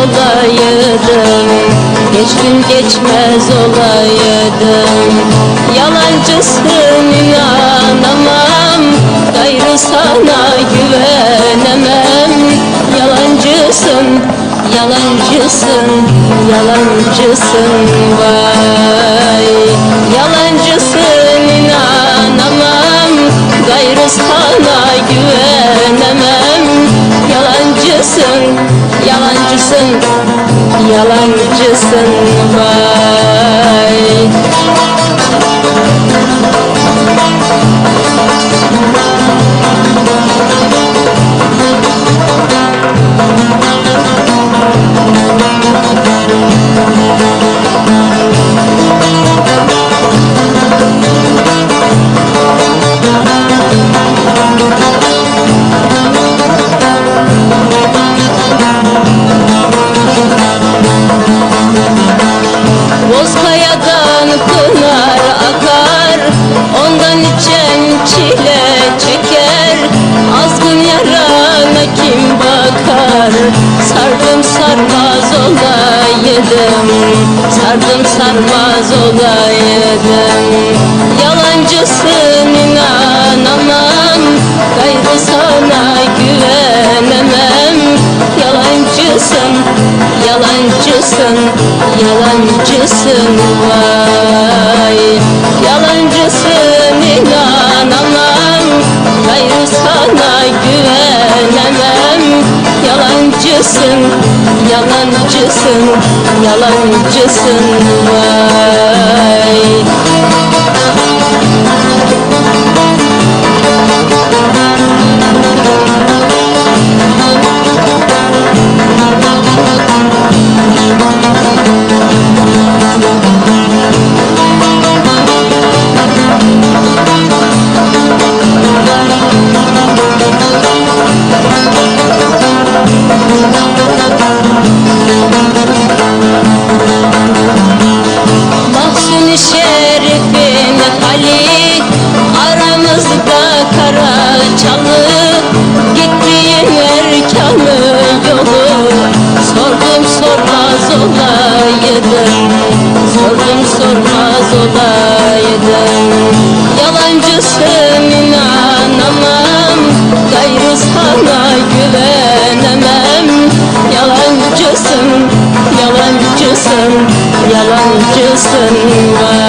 olaydım. Geç gün geçmez olaydım. Yalancısın inanamam. Gayrı sana güvenemem. Yalancısın, yalancısın, yalancısın vay yalancısın vay bakar Sardım sarmaz olaydım Sardım sarmaz olaydım Yalancısın inanamam Gayrı sana güvenemem. Yalancısın, yalancısın, yalancısın vay. Yalancısın Yalancısın, yalancısın, yalancısın vay olaydım Yalancısın inanamam Gayrı sana güvenemem. Yalancısın, yalancısın, yalancısın. vay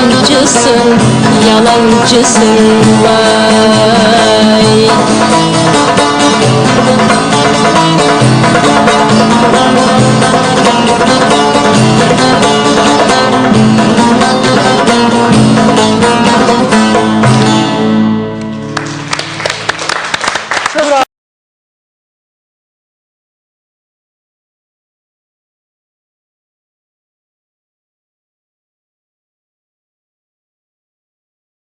yalancısın, yalancısın vay.